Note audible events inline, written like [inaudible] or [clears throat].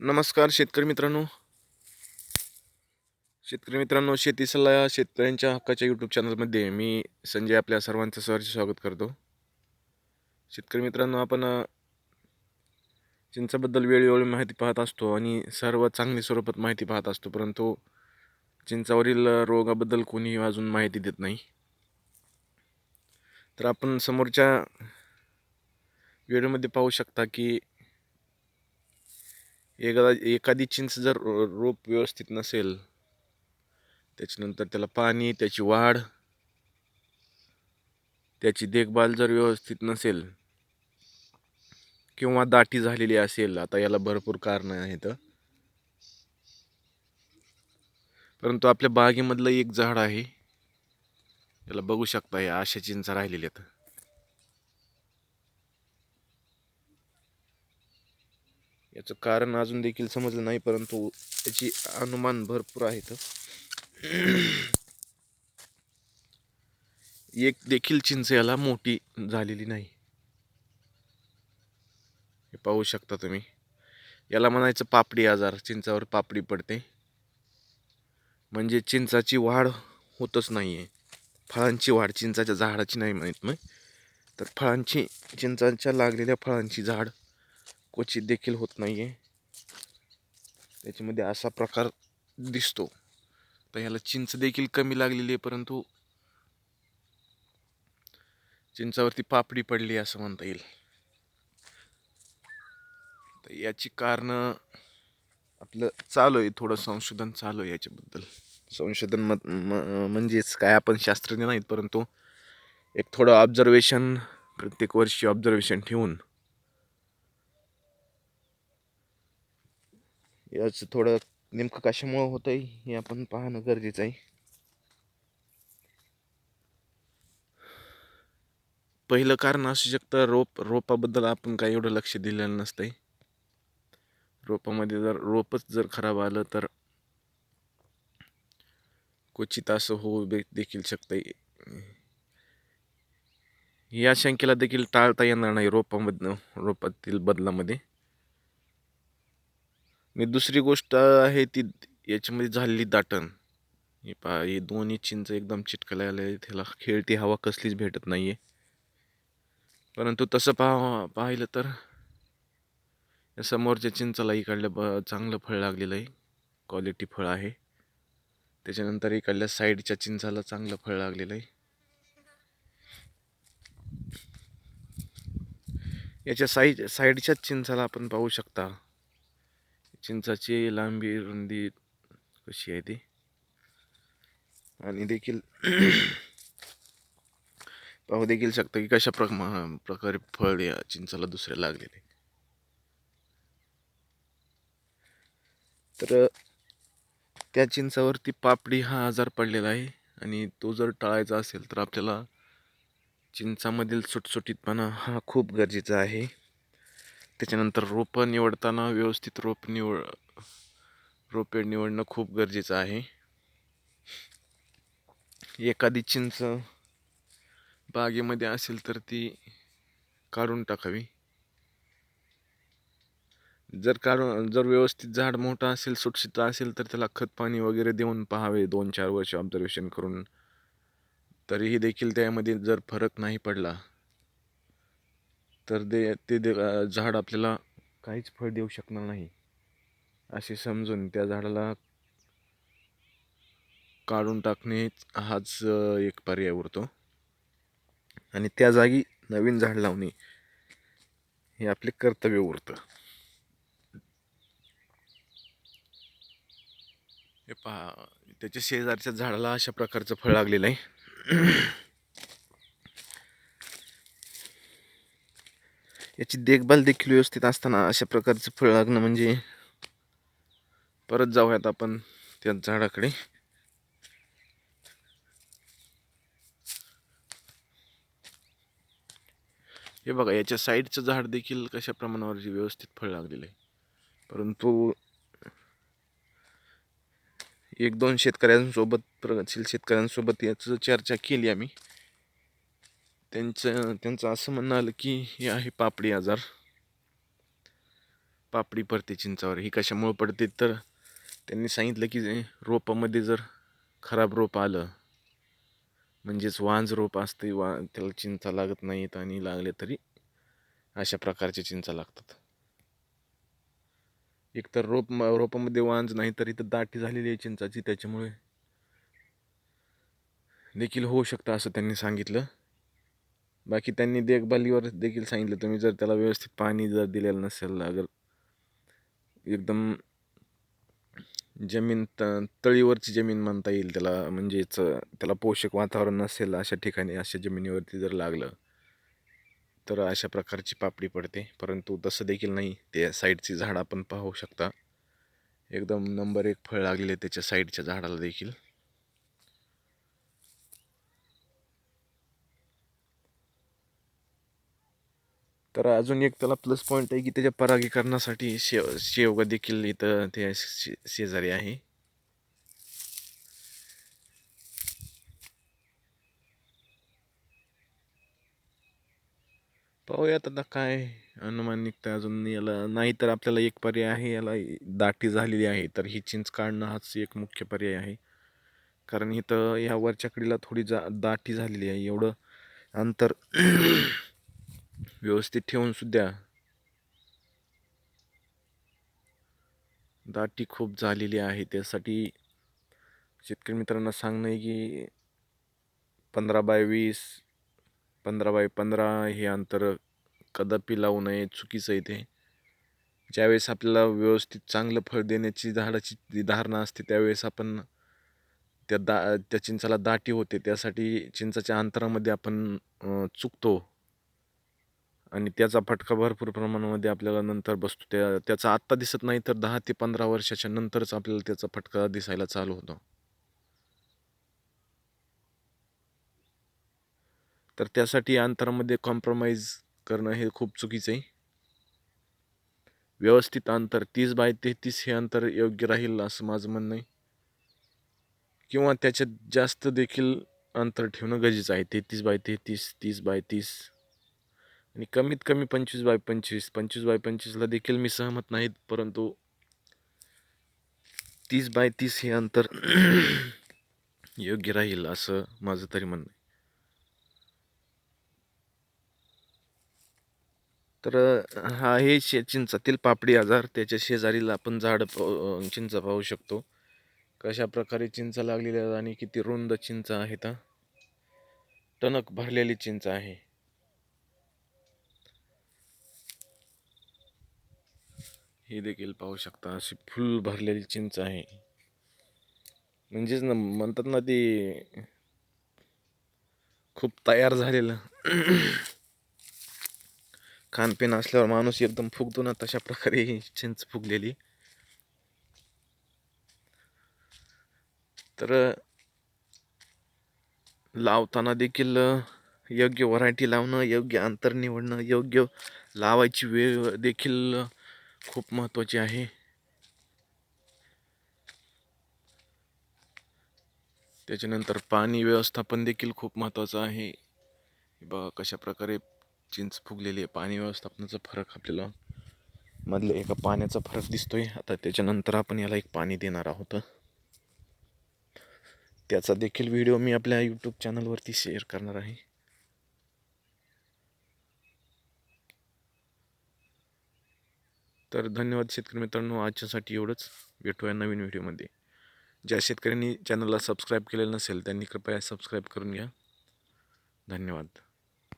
नमस्कार शेतकरी मित्रांनो. शेतकरी मित्रांनो शेती सल्ला शेतकऱ्यांच्या हक्काच्या यूट्यूब चॅनलमध्ये मी संजय आपल्या सर्वांचं सहर्ष स्वागत करतो. शेतकरी मित्रांनो आपण चिंचाबद्दल वेळोवेळी माहिती पाहत असतो आणि सर्व चांगली स्वरूपात माहिती पाहत असतो परंतु चिंचावरील रोगाबद्दल कोणीही अजून माहिती देत नाही. तर आपण समोरच्या व्हिडिओमध्ये पाहू शकता की एखादा एखादी चिंच जर रोप व्यवस्थित नसेल त्याच्यानंतर त्याला पाणी त्याची वाढ त्याची देखभाल जर व्यवस्थित नसेल किंवा दाटी झालेली असेल आता याला भरपूर कारणं आहेत. परंतु आपल्या बागेमधलं एक झाड आहे याला बघू शकता या अशा चिंचा राहिलेल्या आहेत. याचं कारण अजून देखील समजलं नाही परंतु याची अनुमान भरपूर आहेत. एक देखील चिंच याला मोठी झालेली नाही. हे पाहू शकता तुम्ही. याला म्हणायचं पापडी आजार चिंचावर पापडी पडते. म्हणजे चिंचाची वाढ होतच नाही आहे फळांची वाढ चिंचाच्या झाडाची नाही म्हणत मग. तर फळांची चिंचांच्या लागलेल्या फळांची झाड क्वचित देखील होत नाही आहे त्याच्यामध्ये असा प्रकार दिसतो. तर ह्याला चिंच देखील कमी लागलेली आहे परंतु चिंचावरती पापडी पडली असं म्हणता येईल. तर याची कारणं आपलं चालू आहे थोडं संशोधन चालू आहे याच्याबद्दल. संशोधन म- म्हणजेच काय आपण शास्त्रज्ञ नाहीत परंतु एक थोडं ऑब्झर्वेशन प्रत्येक वर्षी ऑब्झर्वेशन ठेवून याचं थोडं नेमकं कशामुळं होतं आहे हे आपण पाहणं गरजेचं आहे. पहिलं कारण असू शकतं रोप रोपाबद्दल आपण काही एवढं लक्ष दिलेलं नसतंय. रोपामध्ये जर रोपच जर खराब आलं तर क्वचित असं होऊ बे- देखील शकतंय. या शंकेला देखील टाळता येणार नाही रोपामधनं रोपातील बदलामध्ये. आणि दुसरी गोष्ट आहे ती याच्यामध्ये झालेली दाटण. हे पहा हे दोन्ही चिंच एकदम चिटकलायला आले त्याला खेळती हवा कसलीच भेटत नाही आहे परंतु तसं पाहा पाहिलं तर या समोरच्या चिंचाला इकडल्या ब चांगलं फळ लागलेलं आहे. क्वालिटी फळ आहे. त्याच्यानंतर इकडल्या साईडच्या चिंचाला चांगलं फळ लागलेलं आहे. याच्या साईड साईडच्याच चिंचाला आपण पाहू शकता. चिंचाची लांबी रुंदी कशी आहे ती? आणि देखील [clears throat] पाहू देखील शकता की कशा प्रमा प्रकारे फळ या चिंचाला दुसरे लागलेले. तर त्या चिंचावरती पापडी हा आजार पडलेला आहे आणि तो जर टाळायचा असेल तर आपल्याला चिंचामधील सुटसुटीतपणा हा खूप गरजेचा आहे. त्याच्यानंतर रोपं निवडताना व्यवस्थित रोप निवड रोपे निवडणं खूप गरजेचं आहे. एखादी चिंच बागेमध्ये असेल तर ती काढून टाकावी. जर काढून जर व्यवस्थित झाड मोठं असेल सुटशित असेल तर त्याला खत पाणी वगैरे देऊन पाहावे दोन चार वर्ष ऑब्झर्वेशन करून. तरीही देखील त्यामध्ये जर फरक नाही पडला तर दे ते दे झाड आपल्याला काहीच फळ देऊ शकणार नाही. असे समजून त्या झाडाला काढून टाकणे हाच एक पर्याय उरतो. आणि त्या जागी नवीन झाड लावणे हे आपले कर्तव्य उरतं. हे पहा त्याच्या शेजारच्या झाडाला अशा प्रकारचं फळ लागलेलं आहे. याची देखभाल देखील व्यवस्थित असताना अशा प्रकारचं फळ लागणं म्हणजे परत जाऊयात आपण त्या झाडाकडे. हे बघा याच्या साईडचं झाड देखील कशा प्रमाणावर जे व्यवस्थित फळ लागलेलं आहे. परंतु एक दोन शेतकऱ्यांसोबत प्रगतशील शेतकऱ्यांसोबत याचं चर्चा केली आम्ही. त्यांचं त्यांचं असं म्हणणं आलं की हे आहे पापडी आजार. पापडी पडते चिंचावर. ही कशामुळे पडते? तर त्यांनी सांगितलं की रोपामध्ये जर खराब रोप आलं म्हणजेच वांज रोप असते वा त्याला चिंचा लागत नाहीत आणि लागले तरी अशा प्रकारचे चिंचा लागतात. एकतर रोप म- रोपामध्ये वांज नाही तर इथं दाटी झालेली आहे चिंचाची त्याच्यामुळे देखील होऊ शकतं असं त्यांनी सांगितलं. बाकी त्यांनी देखभालीवर देखील सांगितलं. तुम्ही जर त्याला व्यवस्थित पाणी जर दिलेलं नसेल अगर एकदम जमीन त तळीवरची जमीन म्हणता येईल त्याला. म्हणजेच त्याला पोषक वातावरण नसेल अशा ठिकाणी अशा जमिनीवरती जर लागलं तर अशा प्रकारची पापडी पडते. परंतु तसं देखील नाही. ते साईडची झाड आपण पाहू शकता. एकदम नंबर एक फळ लागलेले त्याच्या साईडच्या झाडाला देखील. तर अजून एक त्याला प्लस पॉईंट आहे की त्याच्या परागीकरणासाठी शेव शेवगा देखील इथं ते शे- शेजारी आहे. पाहूयात आता काय अनुमान निघतं अजून. याला नाही तर आपल्याला एक पर्याय आहे याला दाटी झालेली आहे. तर ही चिंच काढणं हाच एक मुख्य पर्याय आहे. कारण इथं ह्या वरच्या कडीला थोडी जा दाटी झालेली आहे. एवढं अंतर व्यवस्थित ठेवून सुद्धा दाटी खूप झालेली आहे. त्यासाठी शेतकरी मित्रांना सांगणं आहे की पंधरा बाय वीस पंधरा बाय पंधरा हे अंतर कदापि लावू नये. चुकीचं आहे ते. ज्यावेळेस आपल्याला व्यवस्थित चांगलं फळ देण्याची झाडाची जी धारणा असते त्यावेळेस आपण त्या दा त्या चिंचाला दाटी होते. त्यासाठी चिंचाच्या अंतरामध्ये आपण चुकतो. आणि त्याचा फटका भरपूर प्रमाणामध्ये आपल्याला नंतर बसतो. त्या त्याचा आत्ता दिसत नाही तर दहा ते पंधरा वर्षाच्या नंतरच आपल्याला त्याचा फटका दिसायला चालू होतो. तर त्यासाठी अंतरामध्ये कॉम्प्रोमाइज करणं हे खूप चुकीचं आहे. व्यवस्थित अंतर तीस बाय तेहतीस हे अंतर योग्य राहील असं माझं म्हणणं आहे. किंवा त्याच्यात जास्त देखील अंतर ठेवणं गरजेचं आहे. तेहतीस बाय तेहतीस तीस बाय तीस. आणि कमीत कमी पंचवीस बाय पंचवीस पंचवीस बाय पंचवीसला देखील मी सहमत नाहीत परंतु तीस बाय तीस हे अंतर [clears throat] योग्य राहील असं माझं तरी म्हणणं आहे. तर हा हे शे चिंचातील पापडी आजार त्याच्या शेजारीला आपण झाड चिंच पाहू शकतो. कशा प्रकारे चिंच लागलेली आणि किती रुंद चिंच आहेत टणक भरलेली चिंच आहे. हे देखील पाहू शकता अशी फुल भरलेली चिंच आहे. म्हणजेच ना म्हणतात ना ती खूप तयार झालेलं. खानपिन असल्यावर माणूस एकदम फुगतो ना तशा प्रकारे ही चिंच फुगलेली. तर लावताना देखील योग्य व्हरायटी लावणं योग्य अंतर निवडणं योग्य लावायची वेळ देखील खूप महत्त्वाची आहे. त्याच्यानंतर पाणी व्यवस्थापन देखील खूप महत्त्वाचं आहे. बघा कशा प्रकारे चिंच फुगलेली आहे. पाणी व्यवस्थापनाचा फरक आपल्याला मधले एका पाण्याचा फरक दिसतोय. आता त्याच्यानंतर आपण याला एक पाणी देणार आहोत. त्याचा देखील व्हिडिओ मी आपल्या यूट्यूब चॅनलवरती शेअर करणार आहे. तर धन्यवाद शेतकरी मित्रांनो आजच्यासाठी एवढंच. भेटूया नवीन व्हिडिओमध्ये. ज्या शेतकऱ्यांनी चॅनलला सबस्क्राईब केलेलं नसेल त्यांनी कृपया सबस्क्राईब करून घ्या. धन्यवाद.